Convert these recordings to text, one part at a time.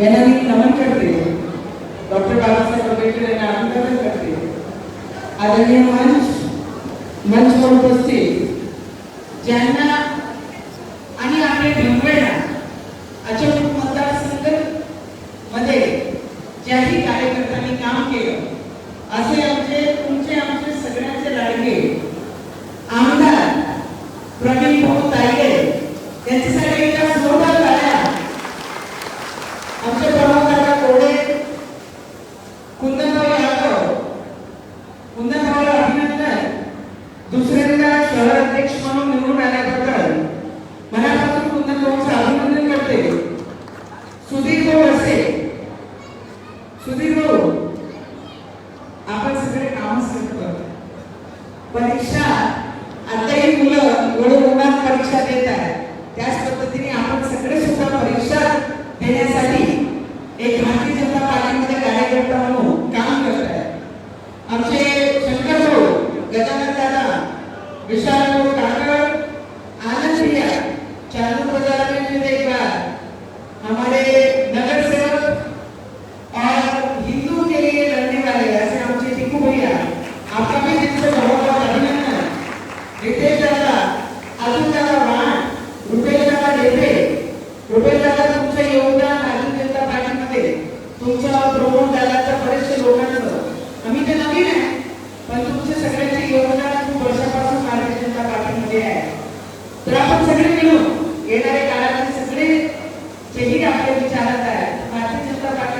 यांना मी नमन करते. डॉक्टर बाबासाहेब आंबेडकर यांना अभिवादन करते. आदरणीय मंच मंचवर उपस्थित ज्यांना परीक्षा आता ही मुलं गोडगोबात परीक्षा देतात त्याच चालत आहे. भारतीय जनता पार्टी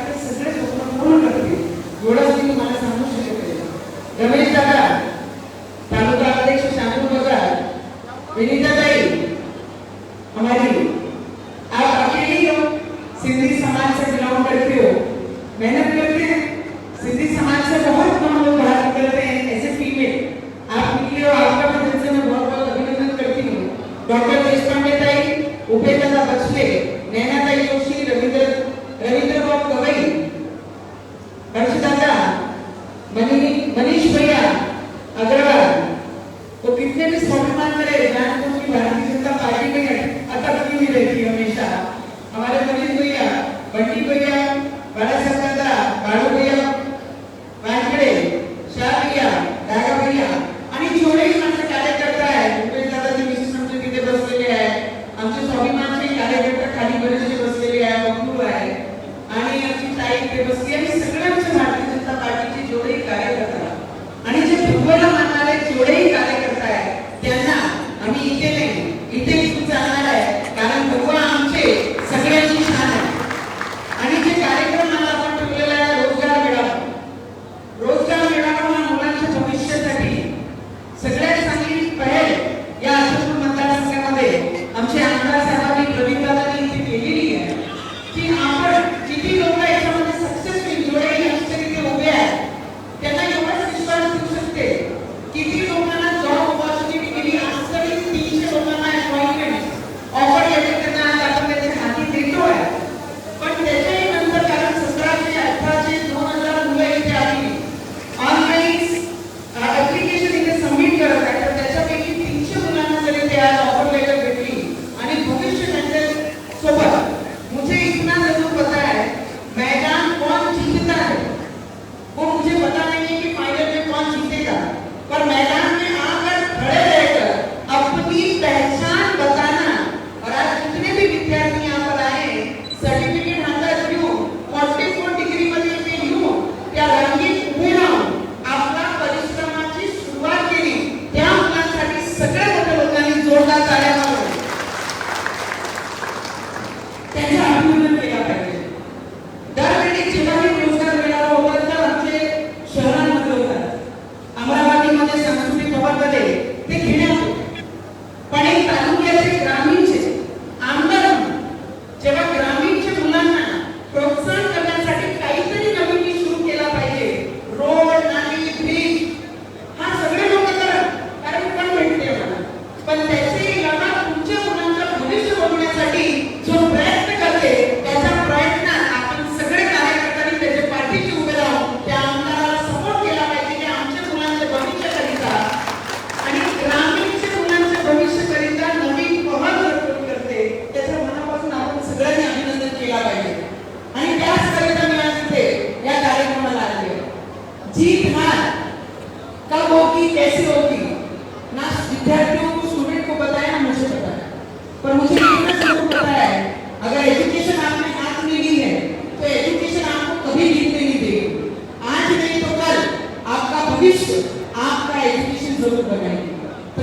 आपका एजुकेशन जरूर बनाएंगे तो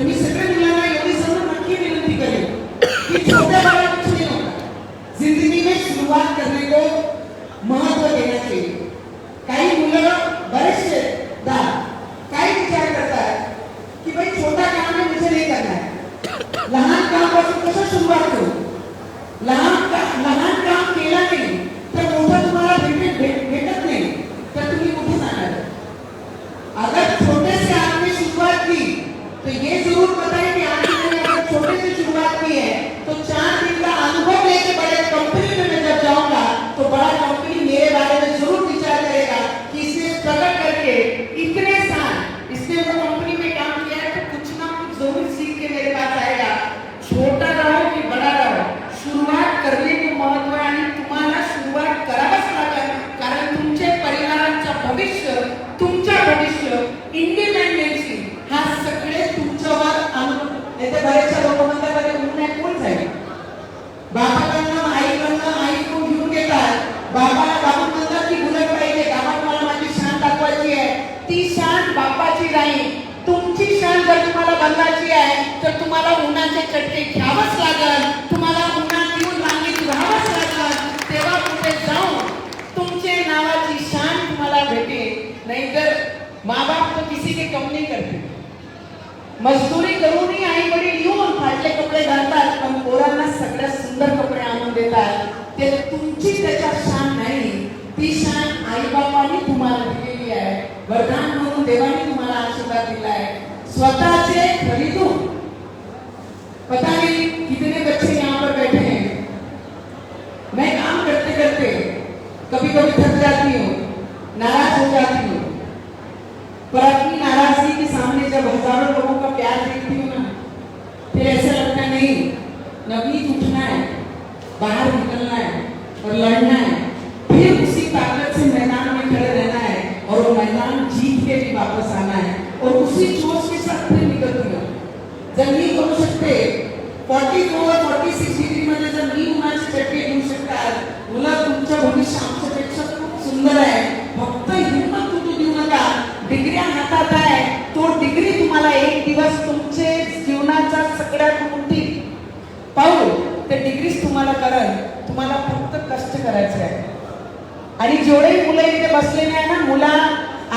बसले नाही बसलेले आहे ना मुला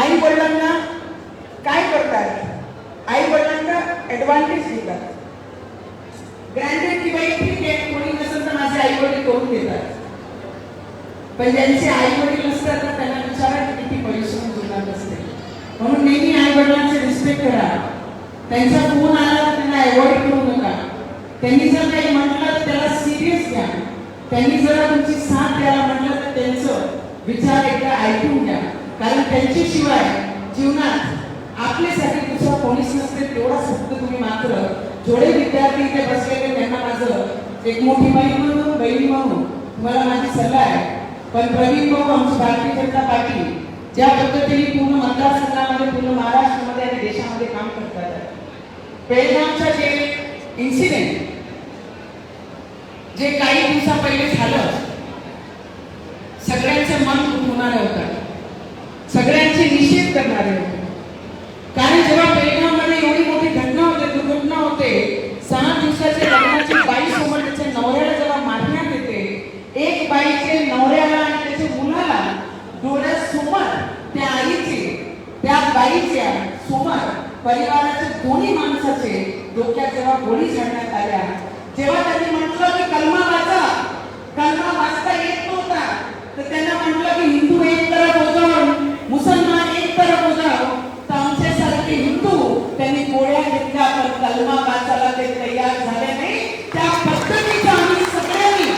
आई वडिलांना काय करतात आई वडिलांना ऍडव्हान्टेज घेतात ग्रँडेड किंवा ठीक आहे कोणी नसेल तर माझे आई वडील करून देतात? पण ज्यांचे आई वडील नसतात ना त्यांना विचारा की किती परिश्रम जीवनात असते म्हणून नेहमी आई वडिलांचे रिस्पेक्ट करा. त्यांचा फोन आला तर त्यांना अवॉइड करू नका. त्यांनी जर काही म्हटलं तर त्याला सिरियस घ्या. त्यांनी जर तुमची साथ द्यायला म्हटलं तर त्यांचं विचार एकदा ऐकून घ्या. कारण त्यांच्याशिवाय जीवनात आपल्यासाठी दुसरा कोणीच नसते तेवढाच फक्त तुम्ही मात्र जेवढे विद्यार्थी इथे बसलेले त्यांना माझं एक मोठी बहीण म्हणून बहीण म्हणून तुम्हाला माझी सल्ला आहे. पण प्रवीण भाऊ आमची भारतीय जनता पार्टी ज्या पद्धतीने पूर्ण मतदारसंघामध्ये पूर्ण महाराष्ट्रामध्ये आणि देशामध्ये काम करतात. पेलगामचं जे इन्सिडेंट जे काही दिवसा पहिले झालं सगळ्यांचं मन दुखवणारं होतं सगळ्यांचे निषेध करणारे होते कारण जेव्हा पेलगावमध्ये एवढी मोठी घटना होते दुर्घटना होते सहा दिवसाच्या लग्नाची बाई समोर त्याच्या नवऱ्याला जेव्हा मारण्यात येते एक बाईचे नवऱ्याला आणि त्याच्या मुलाला डोळ्यासमोर त्या आईचे त्या बाईच्या समोर परिवाराचे दोन्ही माणसाचे डोक्यात जेव्हा गोळी झाडण्यात आल्या जेव्हा त्यांनी म्हटलं की कलमा वाचा कलमा वाचता येत नव्हता. तर त्यांना म्हटलं की हिंदू एक तरफ हो जाओ मुसलमान एक तरफ हो जाओ तर आमच्यासारखे हिंदू त्यांनी गोळ्या घेतल्या पण कलमा वाचायला ते तयार झाले नाही. त्या पद्धतीचं आम्ही सगळ्यांनी.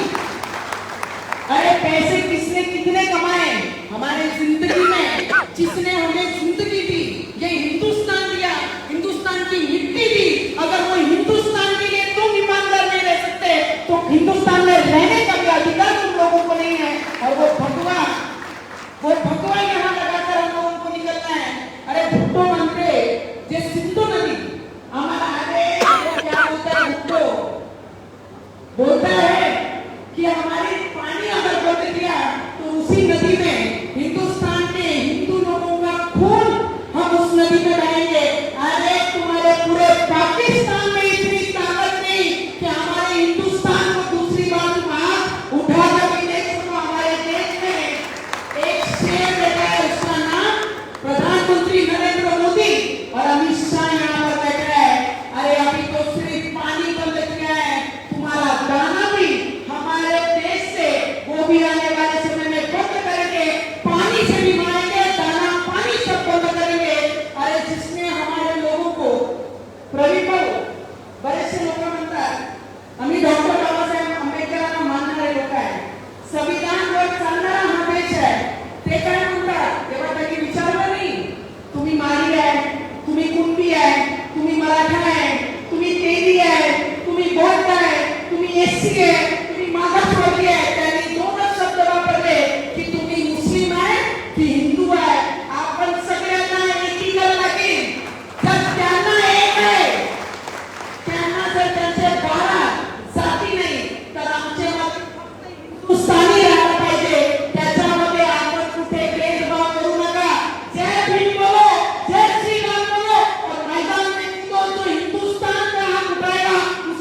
अरे पैसे किसने कितने कमाए? हमारे जिंदगी में जिसने हमें जिंदगी दी ये हिंदुस्तान दिया हिंदुस्तान की मिट्टी दी अगर वो हिंदुस्तान के लिए तुम ईमानदार नहीं रह सकते तो हिंदुस्तान में रहने का भी अधिकार तुम लोगों को नहीं है और वो भगवा वो भगवा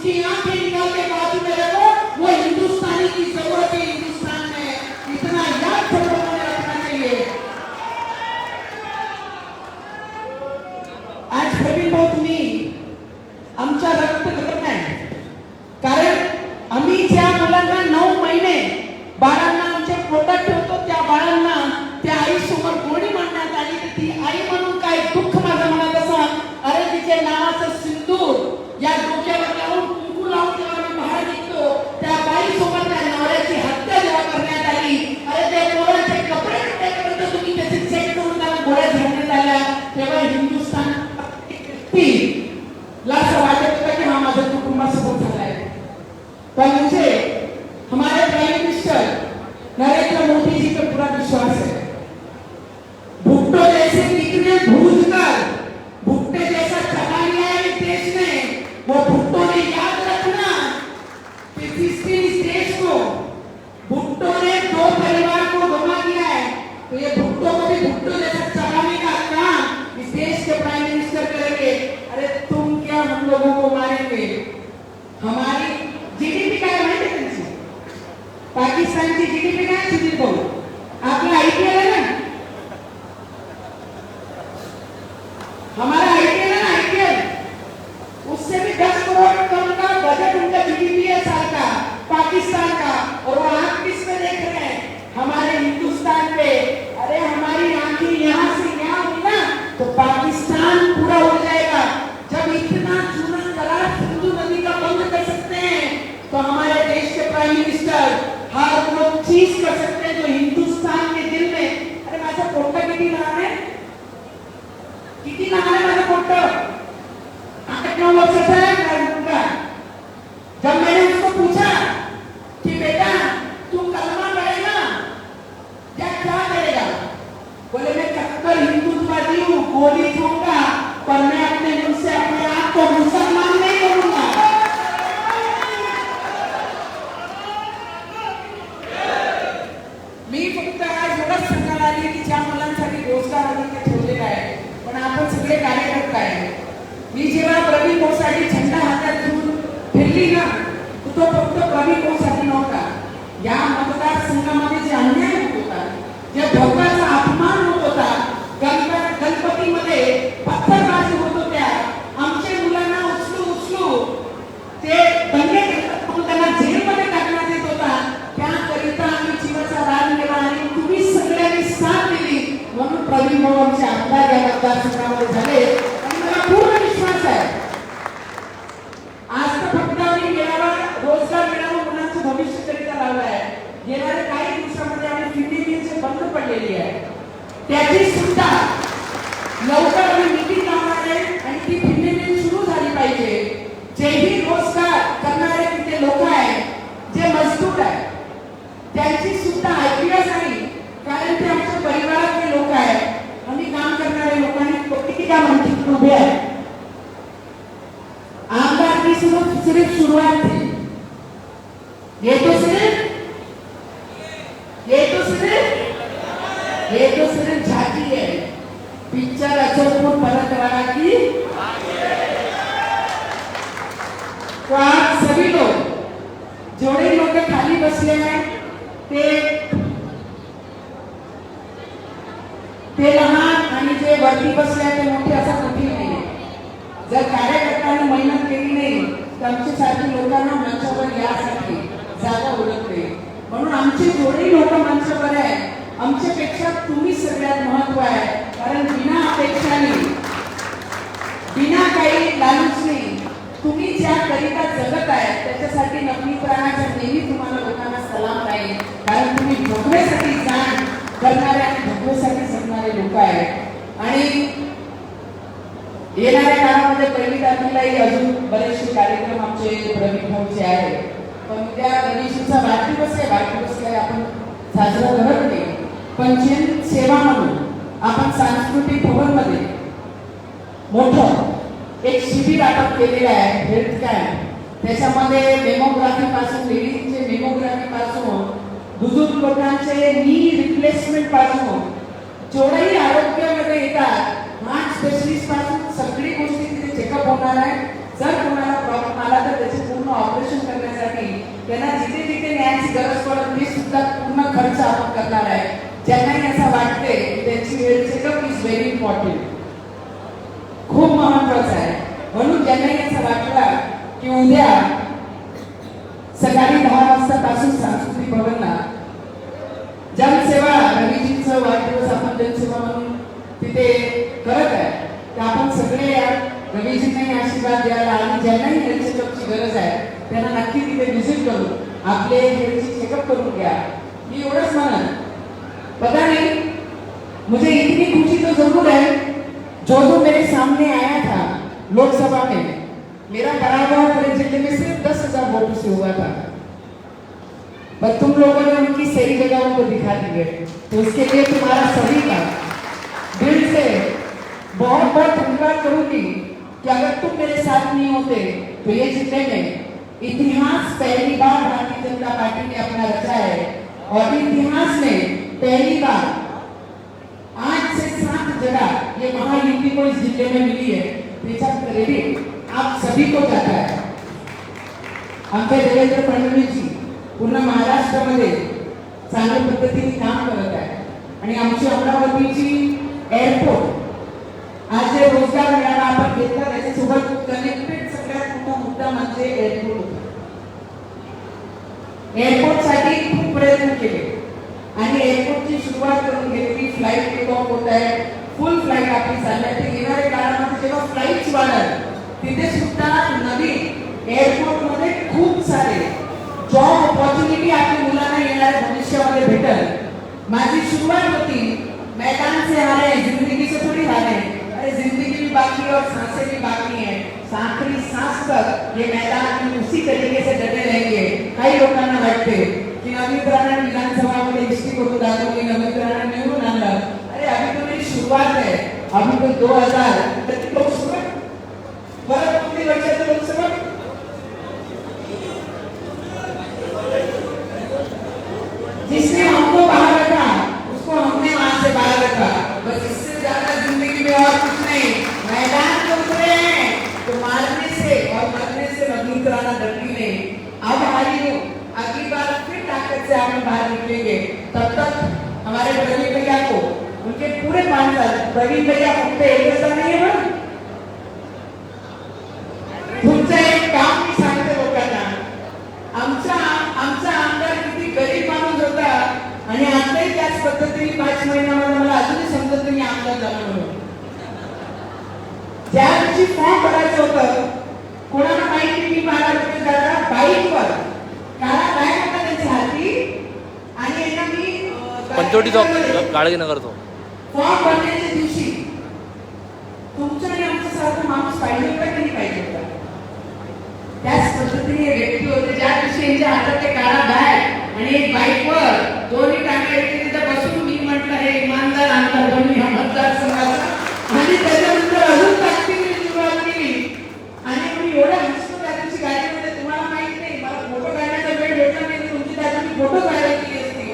में कूदो तो हमारे देश के प्राइम मिनिस्टर हर वो चीज़ कर सकते हैं जो हिंदुस्तान के दिल में, अरे माझा पोट कितनी लहान आहे? कितनी लहान आहे माझं पोट आठ नौ वर्ष आहे? पिक्चर अचलपूर परतवाड़ा की तो आप सभी लोग जोड़े लोग खाली बसले हैं ते ते लहान आणि जे वरती बसले ते मोठे असं कठीण नाही जर कार्यकर्त्यांनी मेहनत केली नाही तर आमच्यासारखी लोकांना मंचावर यासाठी जागा ओळखते म्हणून आमचे जोडे लोक मंचावर आहे आमच्यापेक्षा तुम्ही सगळ्यात महत्त्व आहे कारण बिना अपेक्षाने बिना काही लालूचने तुम्ही ज्या करिता जगत आहे त्याच्यासाठी नवनी प्राणाच्या नेहमी तुम्हाला लोकांना सलाम आहे कारण तुम्ही भगवेसाठी जाण करणारे आणि भगवेसाठी जगणारे लोक आहे आणि येणाऱ्या काळामध्ये पहिली तारखेलाही अजून बरेचसे कार्यक्रम आमचे प्रवीण भाऊचे आहे पण त्या गणेशीचा वाढदिवस आहे वाढदिवस काही आपण साजरा करत नाही. पण जे सेवा म्हणून आपण सांस्कृतिक भवनमध्ये मोठं एक शिबिर अटक केलेलं आहे हेल्थ कॅम्प. त्याच्यामध्ये मेमोग्राफीपासून लेडीजचे मेमोग्राफीपासून बुजुर्ग लोकांचे नी रिप्लेसमेंटपासून जेवढंही आरोग्यामध्ये येतात हार्ट स्पेशलिस्टपासून सगळी गोष्टी तिथे चेकअप होणार आहे. जर कोणाला प्रॉब्लेम आला तर त्याचे पूर्ण ऑपरेशन करण्यासाठी त्यांना जिथे जिथे न्यायाची गरज पडत ते सुद्धा पूर्ण खर्च आपण करणार आहे. ज्यांना याचा वाटते त्यांची health checkup is very important खूप महत्वाचं आहे. म्हणून ज्यांना याचा वाटला की उद्या सकाळी दहा वाजता पासून सांस्कृतिक भवनला जनसेवा रवीजींचं वाढदिवस आपण जनसेवा म्हणून तिथे करत आहे तर आपण सगळे या रवीजींनाही आशीर्वाद द्यायला आणि ज्यांनाही हेल्थ चेकअपची गरज आहे त्यांना नक्की तिथे व्हिजिट करून आपले हेल्थ चेकअप करून घ्या. मी एवढंच म्हणत पता नहीं, मुझे इतनी खुशी तो ज़रूर है, जो जो मेरे सामने आया था लोकसभा में, मेरा पराभव पूरे ज़िले में सिर्फ़ दस हज़ार वोटों से हुआ था। पर तुम लोगों ने उनकी सही जगहों को दिखा दी है तो उसके लिए तुम्हारा सभी का दिल से बहुत बहुत धन्यवाद करूँगी कि अगर तुम मेरे साथ नहीं होते तो ये ज़िले में इतिहास पहली बार भारतीय जनता पार्टी ने अपना रचा है और इतिहास में पहली बार आज से सात जगह ये महायुति को इस जिले में मिली है। इसका क्रेडिट आप सभी को जाता है। आमचे देवेंद्र फडणवीस जी पूर्ण महाराष्ट्रामध्ये चांगल्या पद्धतीने काम करत आहे आणि आमची अमरावतीची एअरपोर्ट आज जे रोजगार मिळाला आपण घेतला त्याच्यासोबत कनेक्टेड सगळ्यात मोठा मुद्दा म्हणजे एअरपोर्ट होता. एअरपोर्टसाठी खूप प्रयत्न केले. सुरुवात करून घेतली. फ्लाईट टेक ऑफ होत आहे. फुल फ्लाईट आपली चालली आहे. ते येणाऱ्या काळामध्ये म्हणजे जेव्हा फ्लाईट्स वाढत तिथे सुद्धा नवीन एअरपोर्टमध्ये खूप सारे जॉब ऑपॉर्च्युनिटी आपल्या मुलांना येणाऱ्या भविष्यामध्ये भेटल. माझी सुरुवात होती मैदान से हारे जिंदगी से थोड़ी हारे. अरे जिंदगी भी बाकी और सांसें भी बाकी है आखिरी सांस तक ये मैदान उसी तरीके से डटे रहेंगे काही लोकांना वाटते की नवीन प्राण विधानसभा होता तो दाखवली नवीन राणा निवडून आणलं अरे अभी तो मेरी शुरुआत है अभी तो दो हजार लोकसभा परत किती वर्षाचं लोकसभा जिसने हमको बाहर रखा उसको हमने वहां से बाहर रखा बस इससे ज्यादा जिंदगी में और कुछ नहीं मैदान में उतरे हैं तो मारने से और मरने से मजबूत रहना डरती नहीं अब हारी हूँ अगली बार फिर ताकत से आप बाहर निकलेंगे तब तक हमारे प्रवीण भैया को उनके पूरे पांच साल प्रवीण भैया फक्त एकच नाही आहे बरं तुमचं एक काम मी सांगते लोकांना आमचा आमचा आमदार किती गरीब माणूस होता आणि आताही त्याच पद्धतीने पाच महिन्यामध्ये मला अजूनही समजत नाही आमदार झाला म्हणून ज्या दिवशी फॉर्म भरायचं होतं कोणाला माहिती मी बारा रुपये झाला बाईकवर काळा बॅग होता त्यांच्या हाती आणि यांना मी अं, पंचवटी चौक गाडगेनगर तो दिवशी तुमच्या पाहिजे त्याच पद्धतीने व्यक्ती होते ज्या दिवशी यांच्या हातात ते काळा बॅग आणि एक बाईकवर दोन्ही टाके तिथे बसून मी म्हटलं हे इमानदार आमदार दोन्ही मतदारसंघाचा आणि म्हणजे त्याच्यानंतर अजून ताकदीने सुरुवात केली. आणि मी त्या दिवशी गाडीमध्ये तुम्हाला माहीत नाही मला फोटो काढण्याचा वेळ भेटला नाही तुमची त्या फोटो काढायला केली असती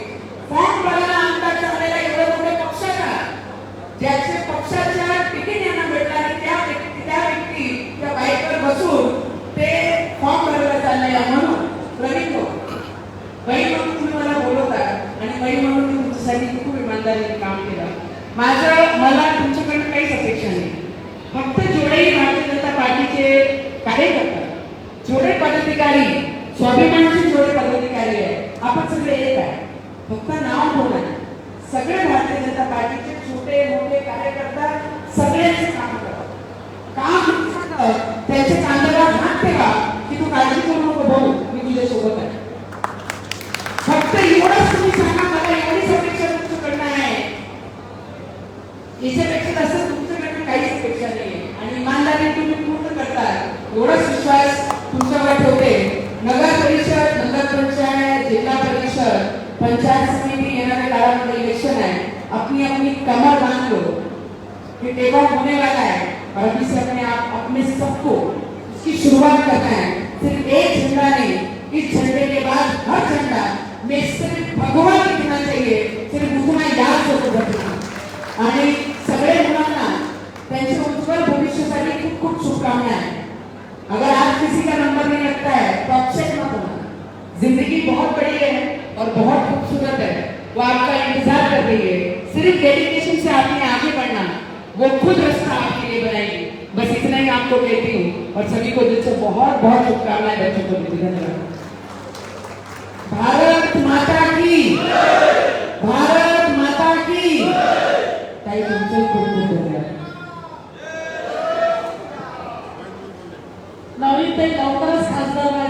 फॉर्म भरायला आमदार झालेला एवढ्या मोठ्या पक्षाला ज्याचे पक्षाच्या तिकीट यांना भेटला आणि त्या व्यक्ती त्या व्यक्ती त्या बाईकवर बसून ते फॉर्म भरायला चाललाय म्हणून. प्रवीण भाऊ, बाई म्हणून तुम्ही मला बोलवता. आणि बाई म्हणून मी तुमच्यासाठी खूप इमानदारीने काम केलं. माझं मला तुमच्याकडनं काहीच अपेक्षा नाही. फक्त जोडेही भारतीय जनता पार्टीचे कार्यकर्ता जोडे पदाधिकारी स्वाभिमानाचे जोडे पदाधिकारी आहे आपण सगळे एक आहे. फक्त नाव बोला सगळे भारतीय जनता पार्टीचे छोटे मोठे कार्यकर्ता सगळेच काम करतात. काम करतात, विश्वास तुमच्यावर ठेवते. नगर परिषद, नगर पंचायत, जिल्हा परिषद, पंचायत समिति येणाऱ्या काळामध्ये इलेक्शन आहे. अपनी अपनी कमर बाँध लो कि ऑफ़ होने वाला है और अभी से अपने आप अपने सबको उसकी शुरुआत करना है. सिर्फ़ एक झंडा नहीं, इस झंडे के बाद हर झंडा में सिर्फ़ भगवान दिखना चाहिए. सिर्फ़ उतना याद होतो आणि और बहुत खूबसूरत है। वो आपका इंतजार कर रही है। सिर्फ डेडिकेशन से आपने आगे बढ़ना वो खुद रास्ता आपके लिए बनाएगी। बस इतना ही आपको कहती हूँ। और सभी को दिल से बहुत बहुत शुभकामनाएं बच्चों को धन्यवाद। भारत माता की। भारत माता की। ताई तुमसे खूप खूप नवीन ताई लवकरच खासदार